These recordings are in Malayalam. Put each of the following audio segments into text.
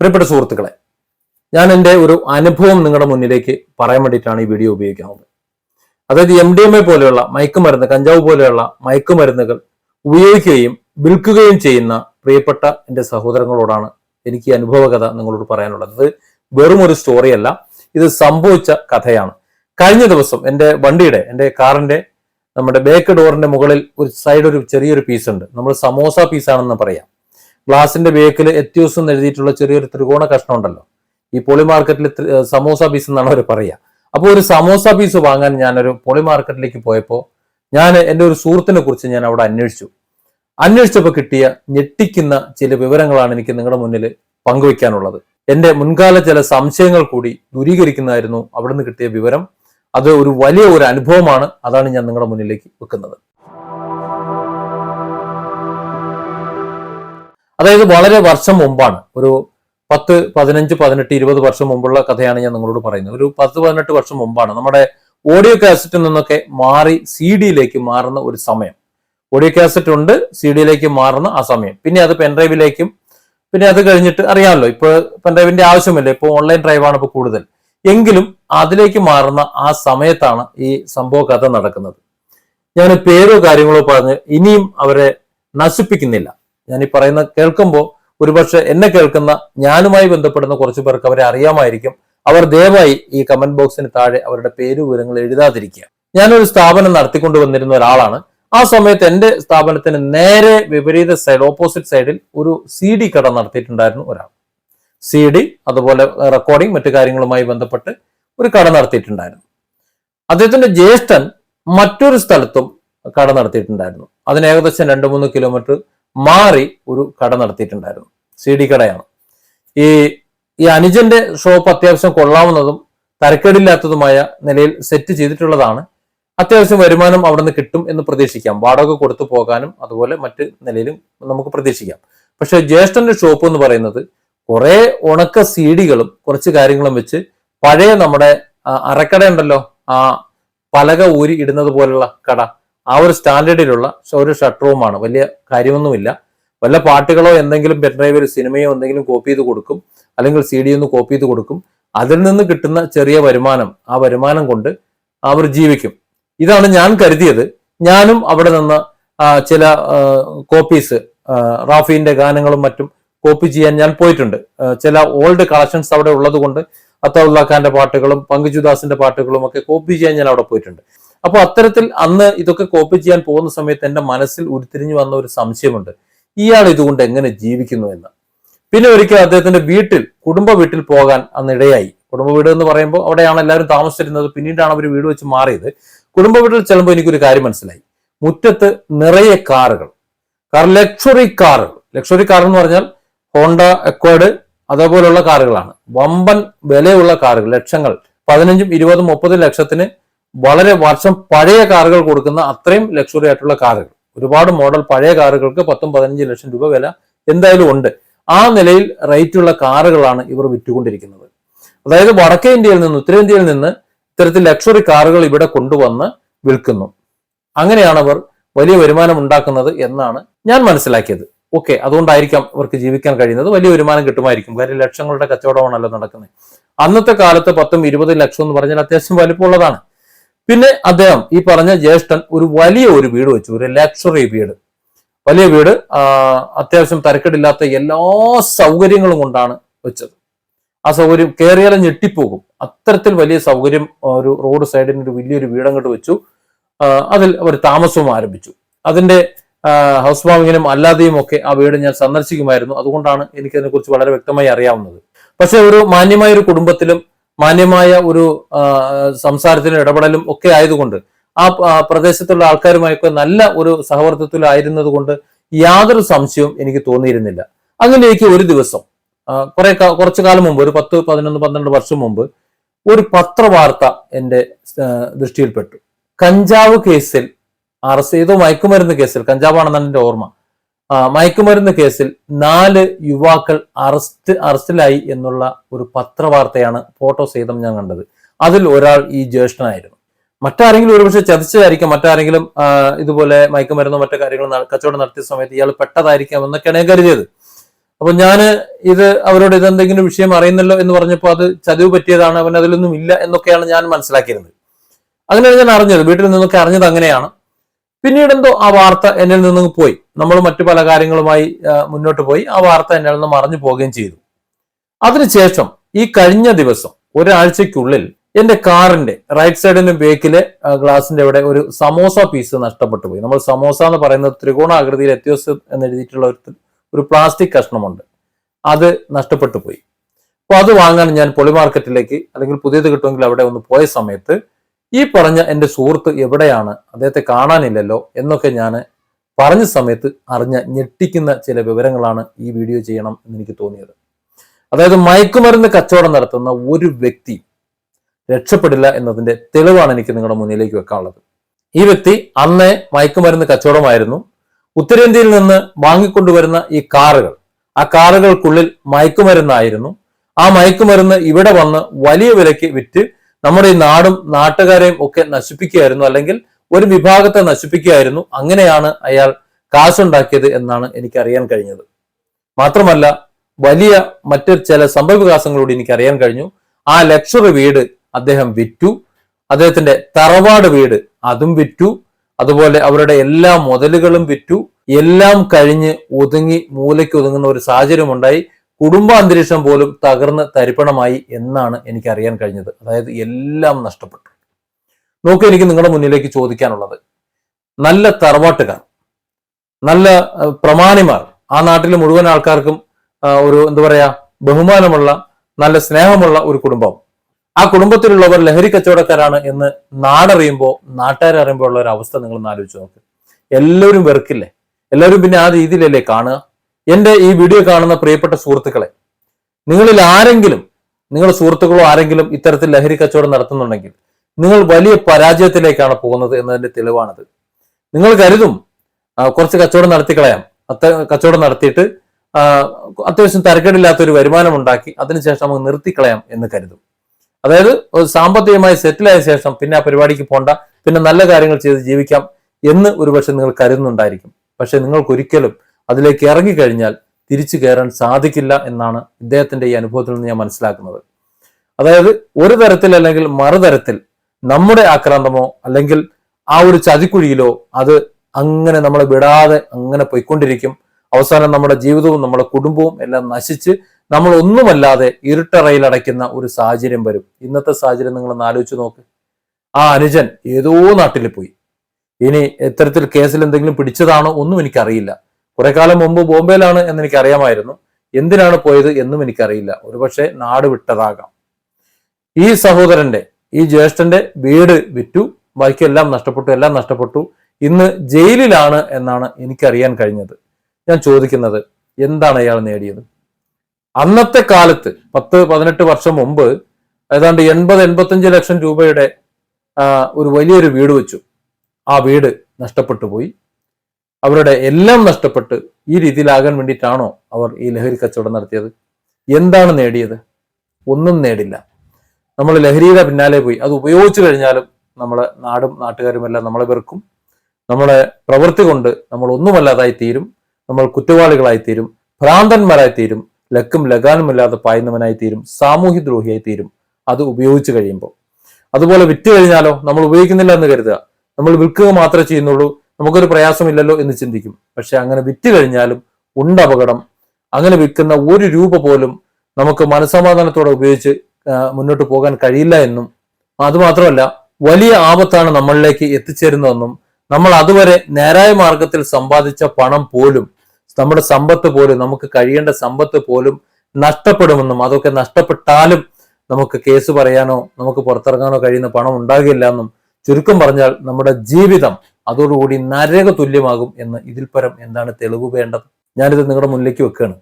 പ്രിയപ്പെട്ട സുഹൃത്തുക്കളെ ഞാൻ എന്റെ ഒരു അനുഭവം നിങ്ങളുടെ മുന്നിലേക്ക് പറയാൻ വേണ്ടിയിട്ടാണ് ഈ വീഡിയോ ഉപയോഗിക്കുന്നത്. അതായത് എം ഡി എം എ പോലെയുള്ള മയക്കുമരുന്ന് കഞ്ചാവ് പോലെയുള്ള മയക്കുമരുന്നുകൾ ഉപയോഗിക്കുകയും വിൽക്കുകയും ചെയ്യുന്ന പ്രിയപ്പെട്ട എന്റെ സഹോദരങ്ങളോടാണ് എനിക്ക് ഈ അനുഭവകഥ നിങ്ങളോട് പറയാനുള്ളത്. ഇത് വെറും ഒരു സ്റ്റോറിയല്ല ഇത് സംഭവിച്ച കഥയാണ്. കഴിഞ്ഞ ദിവസം എന്റെ വണ്ടിയുടെ എന്റെ കാറിന്റെ നമ്മുടെ ബേക്ക് ഡോറിന്റെ മുകളിൽ ഒരു സൈഡ് ഒരു ചെറിയൊരു പീസ് ഉണ്ട്. നമ്മൾ സമോസ പീസാണെന്ന് പറയാം. ഗ്ലാസിന്റെ ബേക്കിൽ എത്യൂസ് എന്ന് എഴുതിയിട്ടുള്ള ചെറിയൊരു ത്രികോണ കഷ്ണം ഉണ്ടല്ലോ. ഈ പോളി മാർക്കറ്റിൽ സമോസ പീസ് എന്നാണ് അവർ പറയുക. അപ്പോൾ ഒരു സമോസ പീസ് വാങ്ങാൻ ഞാനൊരു പോളി മാർക്കറ്റിലേക്ക് പോയപ്പോൾ ഞാൻ എന്റെ ഒരു സുഹൃത്തിനെ കുറിച്ച് ഞാൻ അവിടെ അന്വേഷിച്ചു. അന്വേഷിച്ചപ്പോൾ കിട്ടിയ ഞെട്ടിക്കുന്ന ചില വിവരങ്ങളാണ് എനിക്ക് നിങ്ങളുടെ മുന്നിൽ പങ്കുവയ്ക്കാനുള്ളത് എന്റെ മുൻകാല ചില സംശയങ്ങൾ കൂടി ദൂരീകരിക്കുന്നതായിരുന്നു അവിടുന്ന് കിട്ടിയ വിവരം. അത് ഒരു വലിയ ഒരു അനുഭവമാണ്. അതാണ് ഞാൻ നിങ്ങളുടെ മുന്നിലേക്ക് വെക്കുന്നത്. അതായത് വളരെ വർഷം മുമ്പാണ്. ഒരു പത്ത് പതിനഞ്ച് പതിനെട്ട് ഇരുപത് വർഷം മുമ്പുള്ള കഥയാണ് ഞാൻ നിങ്ങളോട് പറയുന്നത്. ഒരു പത്ത് പതിനെട്ട് വർഷം മുമ്പാണ്. നമ്മുടെ ഓഡിയോ കാസറ്റിൽ നിന്നൊക്കെ മാറി സി ഡിയിലേക്ക് മാറുന്ന ഒരു സമയം. ഓഡിയോ കാസറ്റ് ഉണ്ട് സി ഡിയിലേക്ക് മാറുന്ന ആ സമയം. പിന്നെ അത് പെൻഡ്രൈവിലേക്കും പിന്നെ അത് കഴിഞ്ഞിട്ട് അറിയാമല്ലോ ഇപ്പൊ പെൻഡ്രൈവിന്റെ ആവശ്യമില്ല. ഇപ്പൊ ഓൺലൈൻ ഡ്രൈവാണ് ഇപ്പോൾ കൂടുതൽ. എങ്കിലും അതിലേക്ക് മാറുന്ന ആ സമയത്താണ് ഈ സംഭവ കഥ നടക്കുന്നത്. ഞാൻ പേരോ കാര്യങ്ങളോ പറഞ്ഞ് ഇനിയും അവരെ നശിപ്പിക്കുന്നില്ല. ഞാൻ ഈ പറയുന്ന കേൾക്കുമ്പോൾ ഒരുപക്ഷെ എന്നെ കേൾക്കുന്ന ഞാനുമായി ബന്ധപ്പെടുന്ന കുറച്ചു പേർക്ക് അവരെ അറിയാമായിരിക്കും. അവർ ദയവായി ഈ കമന്റ് ബോക്സിന് താഴെ അവരുടെ പേര് വിവരങ്ങൾ എഴുതാതിരിക്കുക. ഞാനൊരു സ്ഥാപനം നടത്തിക്കൊണ്ട് വന്നിരുന്ന ഒരാളാണ്. ആ സമയത്ത് എന്റെ സ്ഥാപനത്തിന് നേരെ വിപരീത സൈഡ് ഓപ്പോസിറ്റ് സൈഡിൽ ഒരു സി ഡി കട നടത്തിയിട്ടുണ്ടായിരുന്നു ഒരാൾ. സി ഡി അതുപോലെ റെക്കോർഡിംഗ് മറ്റു കാര്യങ്ങളുമായി ബന്ധപ്പെട്ട് ഒരു കട നടത്തിയിട്ടുണ്ടായിരുന്നു. അദ്ദേഹത്തിന്റെ ജ്യേഷ്ഠൻ മറ്റൊരു സ്ഥലത്തും കട നടത്തിയിട്ടുണ്ടായിരുന്നു. അതിന് ഏകദേശം രണ്ട് മൂന്ന് കിലോമീറ്റർ മാറി ഒരു കട നടത്തിയിട്ടുണ്ടായിരുന്നു. സി ഡി കടയാണ്. ഈ ഈ അനുജന്റെ ഷോപ്പ് അത്യാവശ്യം കൊള്ളാവുന്നതും തരക്കേടില്ലാത്തതുമായ നിലയിൽ സെറ്റ് ചെയ്തിട്ടുള്ളതാണ്. അത്യാവശ്യം വരുമാനം അവിടെ നിന്ന് കിട്ടും എന്ന് പ്രതീക്ഷിക്കാം. വാടക കൊടുത്തു പോകാനും അതുപോലെ മറ്റ് നിലയിലും നമുക്ക് പ്രതീക്ഷിക്കാം. പക്ഷെ ജ്യേഷ്ഠന്റെ ഷോപ്പ് എന്ന് പറയുന്നത് കുറെ ഉണക്ക സീഡികളും കുറച്ച് കാര്യങ്ങളും വെച്ച് പഴയ നമ്മുടെ അരക്കട ഉണ്ടല്ലോ ആ പലക ഊരി ഇടുന്നത് പോലുള്ള കട. ആ ഒരു സ്റ്റാൻഡേർഡിലുള്ള ഒരു ഷട്ട് റൂമാണ്. വലിയ കാര്യമൊന്നുമില്ല. വല്ല പാട്ടുകളോ എന്തെങ്കിലും പെൻഡ്രൈവിൽ സിനിമയോ എന്തെങ്കിലും കോപ്പി ചെയ്ത് കൊടുക്കും. അല്ലെങ്കിൽ സി ഡി ഒന്ന് കോപ്പി ചെയ്ത് കൊടുക്കും. അതിൽ നിന്ന് കിട്ടുന്ന ചെറിയ വരുമാനം ആ വരുമാനം കൊണ്ട് അവർ ജീവിക്കും. ഇതാണ് ഞാൻ കരുതിയത്. ഞാനും അവിടെ നിന്ന് ചില കോപ്പീസ് റാഫീന്റെ ഗാനങ്ങളും മറ്റും കോപ്പി ചെയ്യാൻ ഞാൻ പോയിട്ടുണ്ട്. ചില ഓൾഡ് കളക്ഷൻസ് അവിടെ ഉള്ളത് കൊണ്ട് അത്തൗല്ല ഖാന്റെ പാട്ടുകളും പങ്കുജുദാസിന്റെ പാട്ടുകളും ഒക്കെ കോപ്പി ചെയ്യാൻ ഞാൻ അവിടെ പോയിട്ടുണ്ട്. അപ്പൊ അത്തരത്തിൽ അന്ന് ഇതൊക്കെ കോപ്പി ചെയ്യാൻ പോകുന്ന സമയത്ത് എന്റെ മനസ്സിൽ ഉരുത്തിരിഞ്ഞു വന്ന ഒരു സംശയമുണ്ട്. ഇയാൾ ഇതുകൊണ്ട് എങ്ങനെ ജീവിക്കുന്നു എന്ന്. പിന്നെ ഒരിക്കൽ അദ്ദേഹത്തിന്റെ വീട്ടിൽ കുടുംബ വീട്ടിൽ പോകാൻ അന്ന് ഇടയായി. കുടുംബ വീട് എന്ന് പറയുമ്പോൾ അവിടെയാണ് എല്ലാവരും താമസിച്ചിരുന്നത്. പിന്നീടാണ് അവർ വീട് വെച്ച് മാറിയത്. കുടുംബ വീട്ടിൽ ചെല്ലുമ്പോൾ എനിക്കൊരു കാര്യം മനസ്സിലായി. മുറ്റത്ത് നിറയെ കാറുകൾ. കാർ ലക്ഷറി കാറുകൾ ലക്ഷറി കാർ എന്ന് പറഞ്ഞാൽ ഹോണ്ട അക്വാഡ് അതേപോലുള്ള കാറുകളാണ്. വമ്പൻ വിലയുള്ള കാറുകൾ ലക്ഷങ്ങൾ. പതിനഞ്ചും ഇരുപതും മുപ്പതും ലക്ഷത്തിന് വളരെ വർഷം പഴയ കാറുകൾ കൊടുക്കുന്ന അത്രയും ലക്ഷറി ആയിട്ടുള്ള കാറുകൾ. ഒരുപാട് മോഡൽ പഴയ കാറുകൾക്ക് പത്തും പതിനഞ്ച് ലക്ഷം രൂപ വില എന്തായാലും ഉണ്ട്. ആ നിലയിൽ റേറ്റുള്ള കാറുകളാണ് ഇവർ വിറ്റുകൊണ്ടിരിക്കുന്നത്. അതായത് വടക്കേ ഇന്ത്യയിൽ നിന്ന് ഉത്തരേന്ത്യയിൽ നിന്ന് ഇത്തരത്തിൽ ലക്ഷറി കാറുകൾ ഇവിടെ കൊണ്ടുവന്ന് വിൽക്കുന്നു. അങ്ങനെയാണ് അവർ വലിയ വരുമാനം ഉണ്ടാക്കുന്നത് എന്നാണ് ഞാൻ മനസ്സിലാക്കിയത്. ഓക്കെ അതുകൊണ്ടായിരിക്കാം ഇവർക്ക് ജീവിക്കാൻ കഴിയുന്നത്. വലിയ വരുമാനം കിട്ടുമായിരിക്കും. കാര്യം ലക്ഷങ്ങളുടെ കച്ചവടമാണല്ലോ നടക്കുന്നത്. അന്നത്തെ കാലത്ത് പത്തും ഇരുപതും ലക്ഷം എന്ന് പറഞ്ഞാൽ അത്യാവശ്യം വലിപ്പമുള്ളതാണ്. പിന്നെ അദ്ദേഹം ഈ പറഞ്ഞ ജ്യേഷ്ഠൻ ഒരു വലിയ ഒരു വീട് വെച്ചു ഒരു ലക്ഷറി വീട്. വലിയ വീട് അത്യാവശ്യം തരക്കേടില്ലാത്ത എല്ലാ സൗകര്യങ്ങളും കൊണ്ടാണ് വെച്ചത്. ആ സൗകര്യം കയറിയാലും ഞെട്ടിപ്പോകും. അത്തരത്തിൽ വലിയ സൗകര്യം ഒരു റോഡ് സൈഡിന് ഒരു വലിയൊരു വീടങ്ങോട്ട് വെച്ചു. അതിൽ അവർ താമസവും ആരംഭിച്ചു. അതിന്റെ ഹൗസ് വാമിങ്ങിനും അല്ലാതെയും ഒക്കെ ആ വീട് ഞാൻ സന്ദർശിക്കുമായിരുന്നു. അതുകൊണ്ടാണ് എനിക്ക് അതിനെക്കുറിച്ച് വളരെ വ്യക്തമായി അറിയാവുന്നത്. പക്ഷെ ഒരു മാന്യമായ ഒരു കുടുംബത്തിലും മാന്യമായ ഒരു സംസാരത്തിലും ഇടപെടലും ഒക്കെ ആയതുകൊണ്ട് ആ പ്രദേശത്തുള്ള ആൾക്കാരുമായൊക്കെ നല്ല ഒരു സഹവർത്തത്തിലായിരുന്നത് കൊണ്ട് യാതൊരു സംശയവും എനിക്ക് തോന്നിയിരുന്നില്ല. അങ്ങനെ എനിക്ക് ഒരു ദിവസം കുറെ കുറച്ചു കാലം മുമ്പ് ഒരു പത്ത് പതിനൊന്ന് പന്ത്രണ്ട് വർഷം മുമ്പ് ഒരു പത്രവാർത്ത എന്റെ ദൃഷ്ടിയിൽപ്പെട്ടു. കഞ്ചാവ് കേസിൽ അറസ്റ്റ് ചെയ്തോ മയക്കുമരുന്ന് കേസിൽ കഞ്ചാവാണെന്നാണ് എന്റെ ഓർമ്മ. മയക്കുമരുന്ന് കേസിൽ നാല് യുവാക്കൾ അറസ്റ്റ് അറസ്റ്റിലായി എന്നുള്ള ഒരു പത്രവാർത്തയാണ് ഫോട്ടോ സഹിതം ഞാൻ കണ്ടത്. അതിൽ ഒരാൾ ഈ ജ്യേഷ്ഠനായിരുന്നു. മറ്റാരെങ്കിലും ഒരുപക്ഷെ ചതിച്ചതായിരിക്കാം. മറ്റാരെങ്കിലും ഇതുപോലെ മയക്കുമരുന്നോ മറ്റു കാര്യങ്ങൾ കച്ചവടം നടത്തിയ സമയത്ത് ഇയാൾ പെട്ടതായിരിക്കാം എന്നൊക്കെയാണ് ഞാൻ കരുതിയത്. അപ്പൊ ഞാൻ ഇത് അവരോട് ഇതെന്തെങ്കിലും വിഷയം അറിയുന്നല്ലോ എന്ന് പറഞ്ഞപ്പോൾ അത് ചതിവ് പറ്റിയതാണ് അവൻ അതിലൊന്നും ഇല്ല എന്നൊക്കെയാണ് ഞാൻ മനസ്സിലാക്കിയിരുന്നത്. അങ്ങനെയാണ് ഞാൻ അറിഞ്ഞത് വീട്ടിൽ നിന്നൊക്കെ അറിഞ്ഞത് അങ്ങനെയാണ്. പിന്നീട് എന്തോ ആ വാർത്ത എന്നിൽ നിന്ന് പോയി. നമ്മൾ മറ്റു പല കാര്യങ്ങളുമായി മുന്നോട്ട് പോയി. ആ വാർത്ത എന്നിൽ നിന്ന് മറഞ്ഞു പോവുകയും ചെയ്തു. അതിനുശേഷം ഈ കഴിഞ്ഞ ദിവസം ഒരാഴ്ചക്കുള്ളിൽ എന്റെ കാറിന്റെ റൈറ്റ് സൈഡിന്റെ ബേക്കിലെ ഗ്ലാസിന്റെ അവിടെ ഒരു സമോസ പീസ് നഷ്ടപ്പെട്ടു പോയി. നമ്മൾ സമോസ എന്ന് പറയുന്നത് ത്രികോണാകൃതിയിൽ എത്യോസ് എന്ന് എഴുതിയിട്ടുള്ള ഒരു ഒരു പ്ലാസ്റ്റിക് കഷ്ണമുണ്ട്. അത് നഷ്ടപ്പെട്ടു പോയി. അപ്പൊ അത് വാങ്ങാൻ ഞാൻ പൊളി മാർക്കറ്റിലേക്ക് അല്ലെങ്കിൽ പുതിയത് കിട്ടുമെങ്കിൽ അവിടെ ഒന്ന് പോയ സമയത്ത് ഈ പറഞ്ഞ എന്റെ സുഹൃത്ത് എവിടെയാണ്? അദ്ദേഹത്തെ കാണാനില്ലല്ലോ എന്നൊക്കെ ഞാൻ പറഞ്ഞ സമയത്ത് അറിഞ്ഞ ഞെട്ടിക്കുന്ന ചില വിവരങ്ങളാണ് ഈ വീഡിയോ ചെയ്യണം എന്ന് എനിക്ക് തോന്നിയത്. അതായത് മയക്കുമരുന്ന് കച്ചവടം നടത്തുന്ന ഒരു വ്യക്തി രക്ഷപ്പെടില്ല എന്നതിന്റെ തെളിവാണ് എനിക്ക് നിങ്ങളുടെ മുന്നിലേക്ക് വെക്കാനുള്ളത്. ഈ വ്യക്തി അന്നേ മയക്കുമരുന്ന് കച്ചവടമായിരുന്നു. ഉത്തരേന്ത്യയിൽ നിന്ന് വാങ്ങിക്കൊണ്ടുവരുന്ന ഈ കാറുകൾ ആ കാറുകൾക്കുള്ളിൽ മയക്കുമരുന്നായിരുന്നു. ആ മയക്കുമരുന്ന് ഇവിടെ വന്ന് വലിയ വിലയ്ക്ക് വിറ്റ് നമ്മുടെ ഈ നാടും നാട്ടുകാരെയും ഒക്കെ നശിപ്പിക്കുകയായിരുന്നു അല്ലെങ്കിൽ ഒരു വിഭാഗത്തെ നശിപ്പിക്കുകയായിരുന്നു. അങ്ങനെയാണ് അയാൾ കാശുണ്ടാക്കിയത് എന്നാണ് എനിക്ക് അറിയാൻ കഴിഞ്ഞത്. മാത്രമല്ല വലിയ മറ്റു ചില സംഭവവികാസങ്ങളോട് എനിക്ക് അറിയാൻ കഴിഞ്ഞു. ആ ലക്ഷറി വീട് അദ്ദേഹം വിറ്റു. അദ്ദേഹത്തിന്റെ തറവാട് വീട് അതും വിറ്റു. അതുപോലെ അവരുടെ എല്ലാ മുതലുകളും വിറ്റു. എല്ലാം കഴിഞ്ഞ് ഒതുങ്ങി മൂലയ്ക്ക് ഒതുങ്ങുന്ന ഒരു സാഹചര്യം ഉണ്ടായി കുടുംബാന്തരീക്ഷം പോലും തകർന്ന് തരിപ്പണമായി എന്നാണ് എനിക്ക് അറിയാൻ കഴിഞ്ഞത്. അതായത് എല്ലാം നഷ്ടപ്പെട്ടു. നോക്കി എനിക്ക് നിങ്ങളുടെ മുന്നിലേക്ക് ചോദിക്കാനുള്ളത്. നല്ല തറവാട്ടുകാർ നല്ല പ്രമാണിമാർ ആ നാട്ടിലെ മുഴുവൻ ആൾക്കാർക്കും ഒരു എന്താ പറയാ ബഹുമാനമുള്ള നല്ല സ്നേഹമുള്ള ഒരു കുടുംബം. ആ കുടുംബത്തിലുള്ളവർ ലഹരി കച്ചവടക്കാരാണ് എന്ന് നാടറിയുമ്പോൾ നാട്ടുകാരറിയുമ്പോൾ ഉള്ള ഒരു അവസ്ഥ നിങ്ങൾ ആലോചിച്ച് നോക്ക്. എല്ലാവരും വെറുക്കില്ലേ? എല്ലാവരും പിന്നെ ആ രീതിയിലല്ലേ കാണുക? എന്റെ ഈ വീഡിയോ കാണുന്ന പ്രിയപ്പെട്ട സുഹൃത്തുക്കളെ നിങ്ങളിൽ ആരെങ്കിലും നിങ്ങളുടെ സുഹൃത്തുക്കളോ ആരെങ്കിലും ഇത്തരത്തിൽ ലഹരി കച്ചവടം നടത്തുന്നുണ്ടെങ്കിൽ നിങ്ങൾ വലിയ പരാജയത്തിലേക്കാണ് പോകുന്നത് എന്നതിന്റെ തെളിവാണത്. നിങ്ങൾ കരുതും കുറച്ച് കച്ചവടം നടത്തി കളയാം അത്ത കച്ചവടം നടത്തിയിട്ട് അത്യാവശ്യം തരക്കേടില്ലാത്ത ഒരു വരുമാനം ഉണ്ടാക്കി അതിനുശേഷം നമുക്ക് നിർത്തിക്കളയാം എന്ന് കരുതും. അതായത് സാമ്പത്തികമായി സെറ്റിലായ ശേഷം പിന്നെ ആ പരിപാടിക്ക് പോണ്ട പിന്നെ നല്ല കാര്യങ്ങൾ ചെയ്ത് ജീവിക്കാം എന്ന് ഒരുപക്ഷെ നിങ്ങൾ കരുതുന്നുണ്ടായിരിക്കും. പക്ഷെ നിങ്ങൾക്ക് ഒരിക്കലും അതിലേക്ക് ഇറങ്ങിക്കഴിഞ്ഞാൽ തിരിച്ചു കയറാൻ സാധിക്കില്ല എന്നാണ് ഇദ്ദേഹത്തിന്റെ ഈ അനുഭവത്തിൽ നിന്ന് ഞാൻ മനസ്സിലാക്കുന്നത്. അതായത് ഒരു തരത്തിൽ അല്ലെങ്കിൽ മറുതരത്തിൽ നമ്മുടെ ആക്രാന്തമോ അല്ലെങ്കിൽ ആ ഒരു ചതിക്കുഴിയിലോ അത് അങ്ങനെ നമ്മളെ വിടാതെ അങ്ങനെ പോയിക്കൊണ്ടിരിക്കും. അവസാനം നമ്മുടെ ജീവിതവും നമ്മുടെ കുടുംബവും എല്ലാം നശിച്ച് നമ്മൾ ഒന്നുമല്ലാതെ ഇരുട്ടറയിൽ അടയ്ക്കുന്ന ഒരു സാഹചര്യം വരും. ഇന്നത്തെ സാഹചര്യം നിങ്ങൾ ഒന്ന് ആലോചിച്ച് നോക്ക്. ആ അനുജൻ ഏതോ നാട്ടിൽ പോയി. ഇനി ഇത്തരത്തിൽ കേസിൽ എന്തെങ്കിലും പിടിച്ചതാണോ ഒന്നും എനിക്കറിയില്ല. കുറെ കാലം മുമ്പ് ബോംബെയിലാണ് എന്ന് അറിയാമായിരുന്നു എന്തിനാണ് പോയത് എന്നും എനിക്കറിയില്ല. ഒരുപക്ഷെ നാട് വിട്ടതാകാം. ഈ സഹോദരന്റെ ഈ ജ്യേഷ്ഠന്റെ വീട് വിറ്റു. ബാക്കിയെല്ലാം നഷ്ടപ്പെട്ടു എല്ലാം നഷ്ടപ്പെട്ടു. ഇന്ന് ജയിലിലാണ് എന്നാണ് എനിക്കറിയാൻ കഴിഞ്ഞത്. ഞാൻ ചോദിക്കുന്നത് എന്താണ് അയാൾ നേടിയത്? അന്നത്തെ കാലത്ത് പത്ത് പതിനെട്ട് വർഷം മുമ്പ് ഏതാണ്ട് എൺപത് എൺപത്തഞ്ച് ലക്ഷം രൂപയുടെ ഒരു വലിയൊരു വീട് വെച്ചു. ആ വീട് നഷ്ടപ്പെട്ടു പോയി. അവരുടെ എല്ലാം നഷ്ടപ്പെട്ട് ഈ രീതിയിലാകാൻ വേണ്ടിയിട്ടാണോ അവർ ഈ ലഹരി കച്ചവടം നടത്തിയത്? എന്താണ് നേടിയത്? ഒന്നും നേടില്ല. നമ്മൾ ലഹരിയുടെ പിന്നാലെ പോയി. അത് ഉപയോഗിച്ചു കഴിഞ്ഞാലും നമ്മളെ നാടും നാട്ടുകാരും എല്ലാം നമ്മളെ വെറുക്കും. നമ്മളെ പ്രവൃത്തി കൊണ്ട് നമ്മൾ ഒന്നുമല്ലാതായി തീരും. നമ്മൾ കുറ്റവാളികളായി തീരും. ഭ്രാന്തന്മാരായി തീരും. ലക്കും ലഗാനുമില്ലാതെ പായുന്നവനായി തീരും. സാമൂഹ്യ ദ്രോഹിയായി തീരും. അത് ഉപയോഗിച്ചു കഴിയുമ്പോൾ. അതുപോലെ വിറ്റ് കഴിഞ്ഞാലോ? നമ്മൾ ഉപയോഗിക്കുന്നില്ല എന്ന് കരുതുക. നമ്മൾ വിൽക്കുക മാത്രമേ ചെയ്യുന്നുള്ളൂ. നമുക്കൊരു പ്രയാസമില്ലല്ലോ എന്ന് ചിന്തിക്കും. പക്ഷെ അങ്ങനെ വിറ്റ് കഴിഞ്ഞാലും ഉണ്ട് അപകടം അങ്ങനെ വിൽക്കുന്ന ഒരു രൂപ പോലും നമുക്ക് മനസമാധാനത്തോടെ ഉപയോഗിച്ച് മുന്നോട്ട് പോകാൻ കഴിയില്ല എന്നും അതുമാത്രമല്ല വലിയ ആപത്താണ് നമ്മളിലേക്ക് എത്തിച്ചേരുന്നതെന്നും നമ്മൾ അതുവരെ നേരായ മാർഗത്തിൽ സമ്പാദിച്ച പണം പോലും നമ്മുടെ സമ്പത്ത് പോലും നമുക്ക് കഴിയേണ്ട സമ്പത്ത് പോലും നഷ്ടപ്പെടുമെന്നും അതൊക്കെ നഷ്ടപ്പെട്ടാലും നമുക്ക് കേസ് പറയാനോ നമുക്ക് പുറത്തിറങ്ങാനോ കഴിയുന്ന പണം ഉണ്ടാകില്ല എന്നും ചുരുക്കം പറഞ്ഞാൽ നമ്മുടെ ജീവിതം അതോടുകൂടി നരക തുല്യമാകും എന്ന് ഇതിൽ പരം എന്താണ് തെളിവ് വേണ്ടത്? ഞാനിത് നിങ്ങളുടെ മുന്നിലേക്ക് വെക്കുകയാണ്.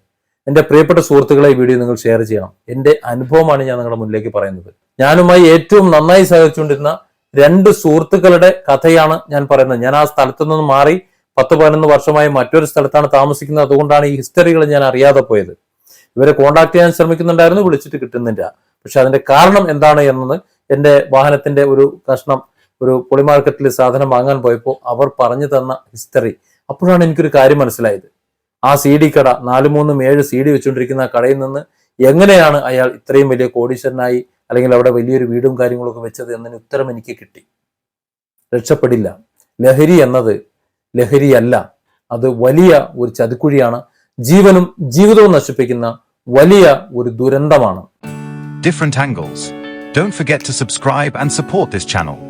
എന്റെ പ്രിയപ്പെട്ട സുഹൃത്തുക്കളെ ഈ വീഡിയോ നിങ്ങൾ ഷെയർ ചെയ്യണം. എന്റെ അനുഭവമാണ് ഞാൻ നിങ്ങളുടെ മുന്നിലേക്ക് പറയുന്നത്. ഞാനുമായി ഏറ്റവും നന്നായി സഹകരിച്ചുകൊണ്ടിരുന്ന രണ്ട് സുഹൃത്തുക്കളുടെ കഥയാണ് ഞാൻ പറയുന്നത്. ഞാൻ ആ സ്ഥലത്തു നിന്ന് മാറി പത്ത് പതിനൊന്ന് വർഷമായി മറ്റൊരു സ്ഥലത്താണ് താമസിക്കുന്നത്. അതുകൊണ്ടാണ് ഈ ഹിസ്റ്ററികൾ ഞാൻ അറിയാതെ പോയത്. ഇവരെ കോണ്ടാക്ട് ചെയ്യാൻ ശ്രമിക്കുന്നുണ്ടായിരുന്നു വിളിച്ചിട്ട് കിട്ടുന്നില്ല. പക്ഷെ അതിന്റെ കാരണം എന്താണ് എന്നത് എന്റെ വാഹനത്തിന്റെ ഒരു കഷ്ണം ഒരു പൊളി മാർക്കറ്റിൽ സാധനം വാങ്ങാൻ പോയപ്പോൾ അവർ പറഞ്ഞു തന്ന ഹിസ്റ്ററി അപ്പോഴാണ് എനിക്കൊരു കാര്യം മനസ്സിലായത്. ആ സി ഡി കട നാല് മൂന്നും ഏഴ് സി ഡി വെച്ചുകൊണ്ടിരിക്കുന്ന ആ കടയിൽ നിന്ന് എങ്ങനെയാണ് അയാൾ ഇത്രയും വലിയ കോടീശ്വരനായി അല്ലെങ്കിൽ അവിടെ വലിയൊരു വീടും കാര്യങ്ങളൊക്കെ വെച്ചത് എന്നതിന് ഉത്തരം എനിക്ക് കിട്ടി. രക്ഷപ്പെടില്ല. ലഹരി എന്നത് ലഹരിയല്ല. അത് വലിയ ഒരു ചതിക്കുഴിയാണ്. ജീവനും ജീവിതവും നശിപ്പിക്കുന്ന വലിയ ഒരു ദുരന്തമാണ്. Different angles. Don't forget to subscribe and support this channel.